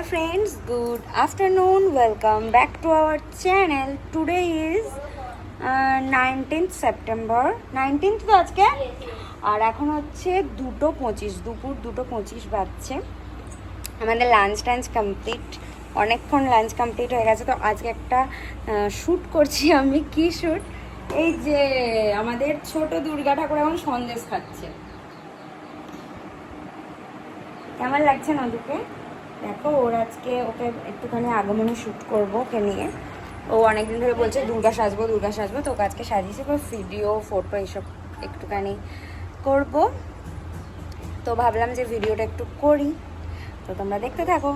Hi friends, good afternoon. Welcome back to our channel. Today is 19th September. 19th তো আজকে? আর এখন হচ্ছে দুটো পঁচিশ দুপুর দুটো পঁচিশ বাজছে। আমাদের লাঞ্চ টাঞ্চ কমপ্লিট অনেকক্ষণ লাঞ্চ কমপ্লিট হয়ে গেছে। তো আজকে একটা শ্যুট করছি আমি। কি শ্যুট এই যে আমাদের ছোট দুর্গা ঠাকুর এখন সন্দেশ খাচ্ছে। কেমন লাগছে নদীকে দেখো, ওর আজকে ওকে একটুখানি আগমনে শ্যুট করব ওকে নিয়ে। ও অনেকদিন ধরে বলছে, দুর্গা সাজবো দুর্গা সাজবো। তো ওকে আজকে সাজিয়েছে ভিডিও ফটো এইসব একটুখানি করব। তো ভাবলাম যে ভিডিওটা একটু করি। তো তোমরা দেখতে থাকো।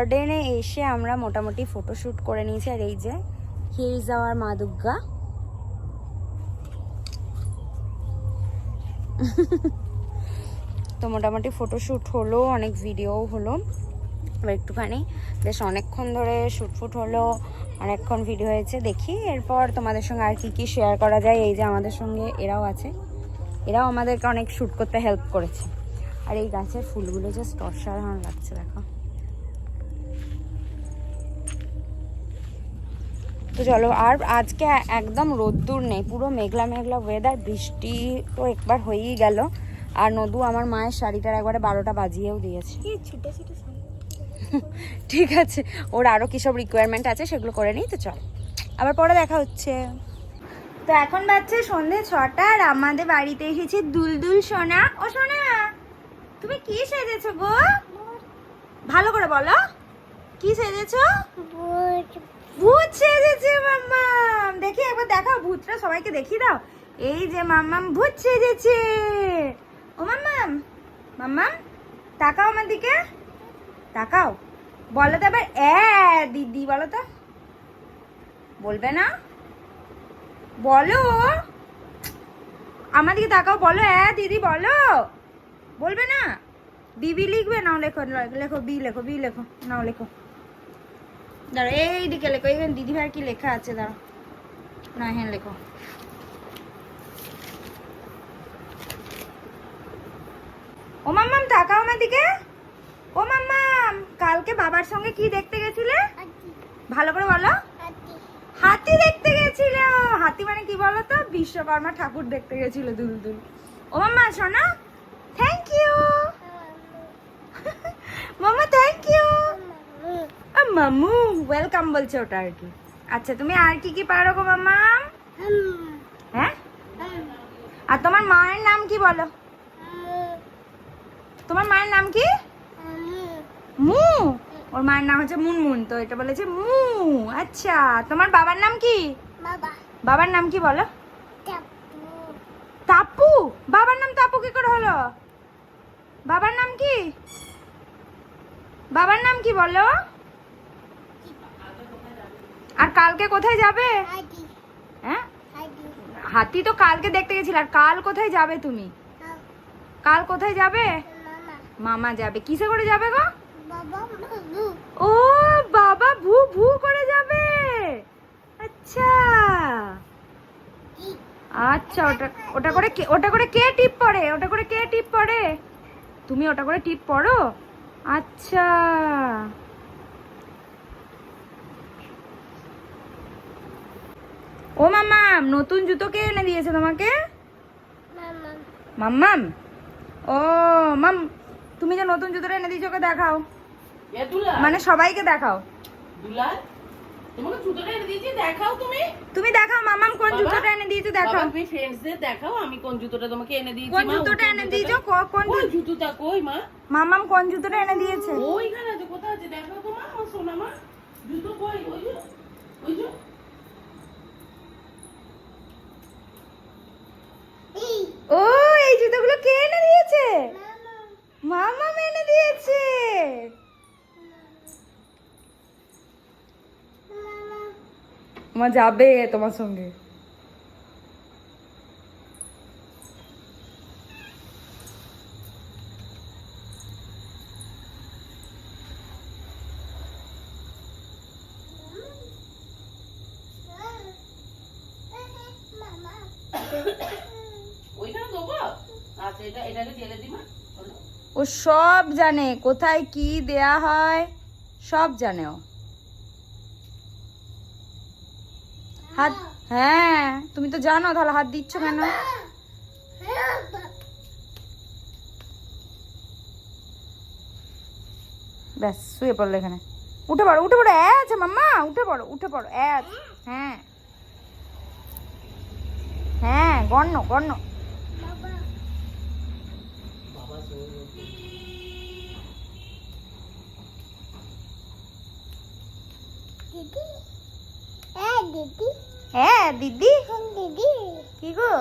গার্ডেনে এসে আমরা মোটামুটি ফটোশ্যুট করে নিয়েছি। আর এই যে হিয়ার ইজ আওয়ার মা দুর্গা। তো মোটামুটি ফটোশ্যুট হলো, অনেক ভিডিও হলো। একটুখানি বেশ অনেকক্ষণ ধরে শ্যুট ফুট হলো, অনেকক্ষণ ভিডিও হয়েছে, দেখি। এরপর তোমাদের সঙ্গে আর কি কি শেয়ার করা যায়, এই যে আমাদের সঙ্গে এরাও আছে। এরাও আমাদেরকে অনেক শ্যুট করতে হেল্প করেছে। আর এই গাছের ফুলগুলো জাস্ট অসাধারণ লাগছে, দেখো। তো চলো আর আজকে একদম রোদ্দুর নেই পুরো মেঘলা মেঘলা ওয়েদার বৃষ্টি তো একবার হয়েই গেল। আর নদু আমার মায়ের শাড়িটার একবারে বারোটা বাজিয়েও দিয়েছে। ঠিক আছে ওর আরও কী সব রিকোয়ারমেন্ট আছে সেগুলো করে নিই তো চল। আবার পরে দেখা হচ্ছে। তো এখন বাচ্চা সন্ধে ছটা আর আমাদের বাড়িতে এসেছে দুলদুল সোনা। ও সোনা তুমি কি সেজেছো গো? ভালো করে বলো। কি সেজেছো? ভূত সেজেছে, মাম্মাম। দেখি, একবার দেখাও ভূতটা সবাইকে দেখিয়ে দাও। এই যে, মাম্মাম, ভূত সেজেছে। ও, মাম্মাম মাম্মাম, তাকাও আমার দিকে। তাকাও। বলো তো এবার, এ, দিদি, বলো তো। বলবে না? বলো। আমার দিকে তাকাও, বলো, এ, দিদি, বলো। বলবে না? বিবি লিখবে, নাও লেখো লেখো, বি লেখো বি লেখো, নাও লেখো। দাঁড়ো এইদিকে লেখো এখানে দিদি ভাইয়ের কি লেখা আছে দাঁড়ো। না হ্যাঁ লেখো। ও মাম্মাম তাকাও আমার দিকে। ও মাম্মাম কালকে বাবার সঙ্গে কি দেখতে গেছিলে? ভালো করে বলো। হাতি। দেখতে গেছিল। হাতি মানে কি বলো তো? বিশ্বকর্মা ঠাকুর দেখতে গেছিল দুল দুল ও মাম্মা শোনো। মামু ওয়েলকাম বলছে ওটা আর কি। আচ্ছা তুমি আর কি কি পারো গো মাম্মা? হ্যাঁ? আর তোমার মায়ের নাম কি বলো? তোমার মায়ের নাম কি? মু। ওর মায়ের নাম হচ্ছে মুনমুন তো এটা বলেছে মু। আচ্ছা তোমার বাবার নাম কি? বাবার নাম কি বলো? তাপু। বাবার নাম তাপু কি করে হলো? বাবার নাম কি? বাবার নাম কি বলো? আর কালকে কোথায় যাবে? হ্যাঁ? হাতি তো কালকে দেখতে গেছিল। আর কাল কোথায় যাবে তুমি? কাল কোথায় যাবে? মামা। যাবে। কিসে করে যাবে গো? ও বাবা ভু ভু করে যাবে। আচ্ছা। আচ্ছা ওটা ওটা করে কে ওটা করে কে টিপ পড়ে ওটা করে কে টিপ পড়ে তুমি ওটা করে টিপ পড়ো? আচ্ছা। ও মাম্মাম নতুন জুতো কে এনে দিয়েছে তোমাকে? মাম্মাম। ও মাম তুমি যে নতুন জুতোটা এনে দিয়েছ ওকে দেখাও। মানে সবাইকে দেখাও। তুমি। তুমি দেখাও মামাম কোন জুতোটা এনে দিয়েছ দেখাও। তুমি ফ্রেন্ডসদের দেখাও আমি কোন জুতোটা তোমাকে এনে দিয়েছি কোন জুতোটা এনে দিয়েছ কোন কোন জুতোটা কই মা? মামাম কোন জুতোটা এনে দিয়েছে? ওইখানে আছে কোথায় আছে? দেখাও তো মা সোনা মা। জুতো কই? ওই ওই ও এই জুতোগুলো কে এনে দিয়েছে? মামা মেনে দিয়েছে। মা যাবে তোমার সঙ্গে। ও সব জানে, কোথায় কি দেয়া হয়, সব জানে ও হাত হ্যাঁ তুমি তো জানো, তাহলে হাত দিচ্ছ কেন? ব্যাস, শুয়ে পড়ল এখানে। উঠে পড়ো উঠে পড়ো আছে মাম্মা, উঠে পড়ো উঠে পড়ো আছে। হ্যাঁ। হ্যাঁ গণ্য গণ্য বাবা শোনো। হ্যাঁ দিদি কি গো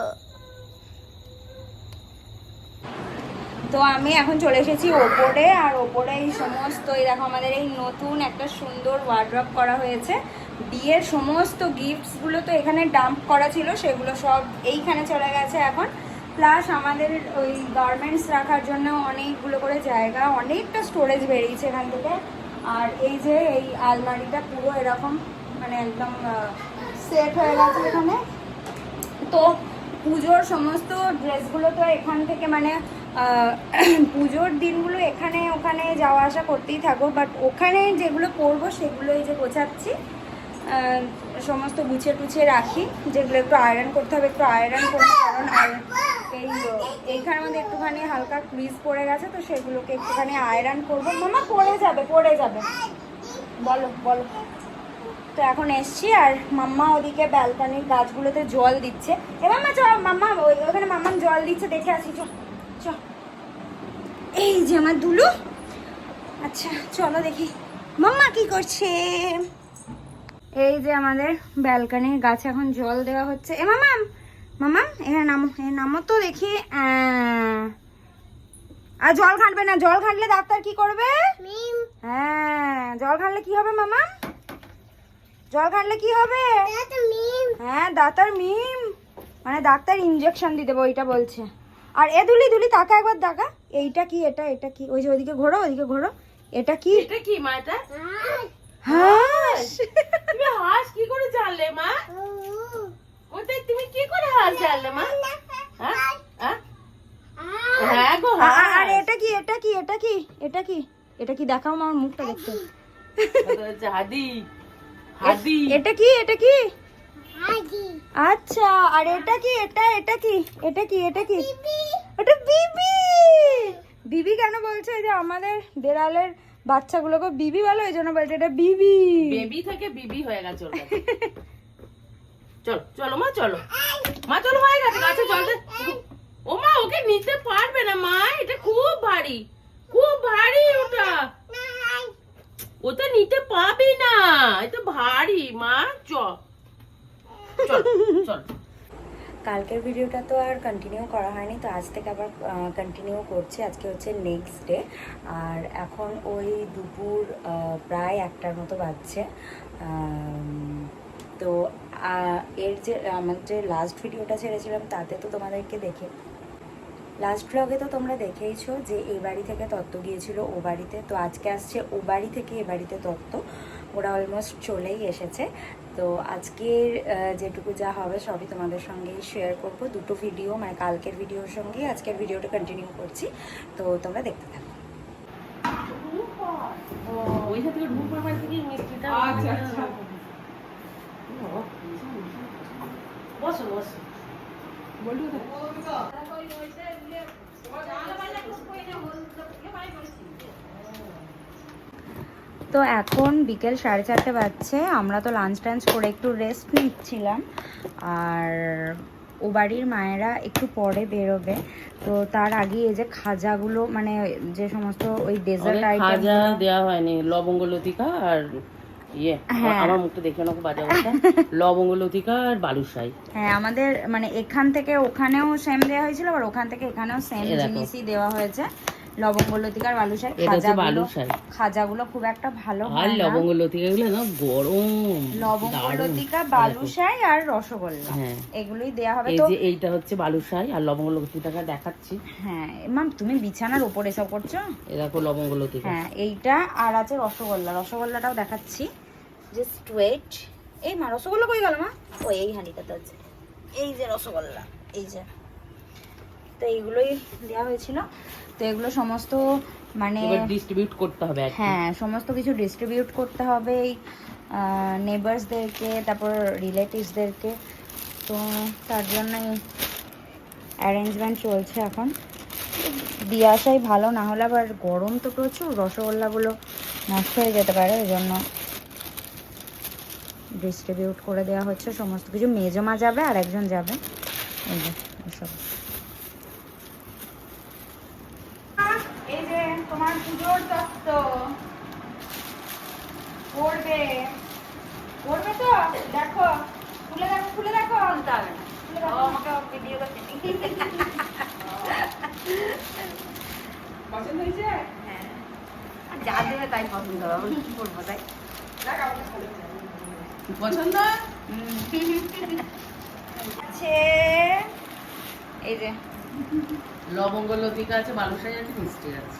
তো আমি এখন চলে এসেছি ওপরে, আর ওপরে এই সমস্ত, এই দেখো আমাদের এই নতুন একটা সুন্দর ওয়ার্ড্রপ করা হয়েছে। বিয়ের সমস্ত গিফটসগুলো তো এখানে ডাম্প করা ছিল, সেগুলো সব এইখানে চলে গেছে এখন। প্লাস আমাদের ওই গার্মেন্টস রাখার জন্য অনেকগুলো করে জায়গা, অনেকটা স্টোরেজ বেরিয়েছে এখান থেকে। আর এই যে এই আলমারিটা পুরো এরকম মানে একদম সেট হয়ে গেছে এখানে। তো পুজোর সমস্ত ড্রেসগুলো তো এখান থেকে মানে পুজোর দিনগুলো এখানে ওখানে যাওয়া আসা করতেই থাকব বাট ওখানে যেগুলো পরবো সেগুলো এই যে গোছাচ্ছি। সমস্ত গুছিয়ে টুছিয়ে রাখি, যেগুলো একটু আয়রন করতে হবে, একটু আয়রন করব। কারণ আর- এই এইখানের মধ্যে একটুখানি হালকা ক্রিজ পড়ে গেছে, তো সেগুলোকে একটুখানি আয়রন করব। মামা, পড়ে যাবে পড়ে যাবে। বলো বলো। তো এখন এসছি, আর মাম্মা ওদিকে ব্যালকনির গাছগুলোতে জল দিচ্ছে। এবার মা চল, মাম্মা ওখানে মাম্মা জল দিচ্ছে, দেখে আসি চ চ এই যে আমার দুলু। আচ্ছা চলো দেখি। মাম্মা, কি করছে? এই যে আমাদের ব্যালকনির গাছে এখন জল দেওয়া হচ্ছে। এ মামাম মামাম এখানে নামো এখানে নামো। তো দেখি। আর জল ঘাঁটবে না জল ঘাঁটলে ডাক্তার কি করবে? হ্যাঁ জল ঘাঁটলে কি হবে মামা? জল ঘাঁটলে কি হবে? হ্যাঁ ডাক্তার মিম মানে ডাক্তার ইনজেকশন দিতে ওইটা বলছে। আর এ দুলি দুলি তাকা একবার দেখা। এইটা কি এটা এটা কি? ওই যে ওইদিকে ঘোরো ওইদিকে ঘোরো। এটা কি? এটা কি মা এটা? হাঁস। তুমি হাঁস কি করে জানলে মা? ওটাই তুমি কি করে হাঁস জানলে মা? হ্যাঁ? হ্যাঁ? হ্যাঁ গো আর এটা কি এটা কি এটা কি এটা কি? এটা কি দেখাও আমার মুখটা দেখতে। ওটা হচ্ছে হাদি। হাদি। এটা কি এটা কি? আচ্ছা আর এটা কি এটা এটা কি এটা কি এটা কি? এটা বিবি! বিবি কেন বলছে? যে আমাদের বেড়ালের বাচ্চাগুলোকে বিবি বলো এই জন্য বলছে এটা বিবি। বেবি থেকে বিবি হয়ে গেছে ওর। চলো চলো মা চলো। মা, চলো, হয়ে গেছে, গাছে জল ও মা, ওকে নিতে পারবে না, মা, এটা খুব ভারী। খুব ভারী ওটা। ওটা নিতে পারবি না এটা ভারী, মা, চ। চল চল। কালকের ভিডিওটা তো আর কন্টিনিউ করা হয়নি, তো আজ থেকে আবার কন্টিনিউ করছি। আজকে হচ্ছে নেক্সট ডে আর এখন ওই দুপুর প্রায় একটার মতো বাজছে। তো এর যে আমার যে লাস্ট ভিডিওটা ছেড়েছিলাম তাতে তো তোমাদেরকে দেখে লাস্ট ব্লগে তো তোমরা দেখেইছো যে এই বাড়ি থেকে তত্ত্ব গিয়েছিল ও বাড়িতে। তো আজকে আসছে ও বাড়ি থেকে এ বাড়িতে তত্ত্ব। ওরা অলমোস্ট চলেই এসেছে। তো আজকের যেটুকু যা হবে সবই তোমাদের সঙ্গেই শেয়ার করব। দুটো ভিডিও মানে কালকের ভিডিওর সঙ্গেই আজকের ভিডিওটা কন্টিনিউ করছি। তো তোমরা দেখতে থাকো। ওই থেকে ঢুকবার বাড়ি থেকে মিষ্টিটা আচ্ছা, আচ্ছা। বসো বসো। তো এখন বিকেল সাড়ে চারটে বাজছে আমরা তো লাঞ্চ টাঞ্চ করে একটু রেস্ট নিচ্ছিলাম আর ও বাড়ির মায়েরা একটু পরে বেরোবে। তো তার আগে এই যে খাজাগুলো মানে যে সমস্ত ওই ডেজার্ট আইটেম খাজা দেওয়া হয়নি লবঙ্গ লতিকা আর ইয়ে হ্যাঁ। আমার মুখটা দেখে অনেক বাজে অবস্থা। লবঙ্গ লতিকা আর বালুশাই হ্যাঁ আমাদের মানে এখান থেকে ওখানেও সেম দেওয়া হয়েছিল আবার ওখান থেকে এখানেও সেম জিনিসই দেওয়া হয়েছে। লবঙ্গ লতিকার বালুশাই এটা হচ্ছে খাজাগুলো বালুশাই খাজাগুলো খুব একটা ভালো আর হয় না। লবঙ্গ লতিকা গুলো না গরম লবঙ্গ লতিকা বালুশাই আর রসগোল্লা। হ্যাঁ। এগুলোই দেয়া হবে। তো এইটা হচ্ছে বালুশাই আর লবঙ্গ লতিকাটা দেখাচ্ছি। হ্যাঁ মাম তুমি বিছানার উপর এসব করছ? এ দেখো লবঙ্গ লতিকা হ্যাঁ এইটা আর আছে রসগোল্লা। রসগোল্লাটাও দেখাচ্ছি। জাস্ট ওয়েট এই মা রসগোল্লা কই গেল মা? ও এই হাঁড়িটাতে আছে। এই যে রসগোল্লা এই যে। তো এইগুলোই দেওয়া হয়েছিল। তো এগুলো সমস্ত মানে ডিস্ট্রিবিউট করতে হবে হ্যাঁ সমস্ত কিছু ডিস্ট্রিবিউট করতে হবে এই নেবার্সদেরকে তারপর রিলেটিভসদেরকে তো তার জন্যই অ্যারেঞ্জমেন্ট চলছে এখন। দিয়ে আসাই ভালো না হলে আবার গরম তো প্রচুর রসগোল্লাগুলো নষ্ট হয়ে যেতে পারে ওই জন্য ডিস্ট্রিবিউট করে দেওয়া হচ্ছে। সমস্ত কিছু মেজমা যাবে আর একজন যাবে। এই যে এসব এই যে তোমার পুজোর তত্ত্ব। পড়বে। পড়বে তো? দেখো। খুলে দেখো খুলে দেখো। খুলতে হবে না আমাকে ভিডিও করতে পছন্দ হয়েছে? হ্যাঁ। যা দেবে তাই পছন্দ হবে। কি করব তাই? পছন্দ? আছে। এই যে। লবঙ্গ লতিকা আছে বালুশাই আছে মিষ্টি আছে।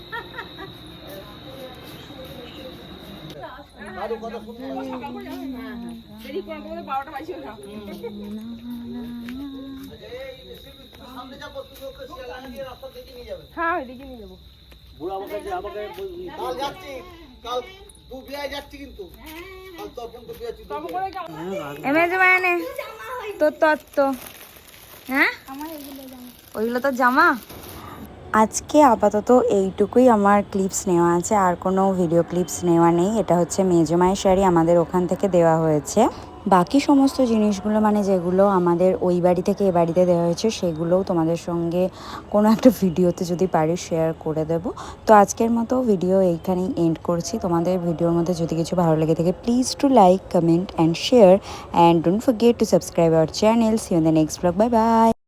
না আবার আসবে হ্যাঁ উঠলি বা হুম কি হবে কাল যাচ্ছি কাল দু বিয়ে যাচ্ছি কিন্তু। কাল তর্পণ তো বিয়ে এমএজ মানে তোর তত্ত্ব হ্যাঁ? ওইগুলো তো জামা? আজকে আপাতত এইটুকুই আমার ক্লিপস নেওয়া আছে, আর কোনো ভিডিও ক্লিপস নেওয়া নেই। এটা হচ্ছে মেজমাই শাড়ি, আমাদের ওখান থেকে দেওয়া হয়েছে। বাকি সমস্ত জিনিসগুলো মানে যেগুলো আমাদের ওই বাড়ি থেকে এ বাড়িতে দেওয়া হয়েছে, সেগুলোও তোমাদের সঙ্গে কোনো একটা ভিডিওতে যদি পারি শেয়ার করে দেব। তো আজকের মতো ভিডিও এইখানেই এন্ড করছি। তোমাদের ভিডিওর মধ্যে যদি কিছু ভালো লেগে থাকে please to like comment and share and don't forget to subscribe our channel see in the next blog bye bye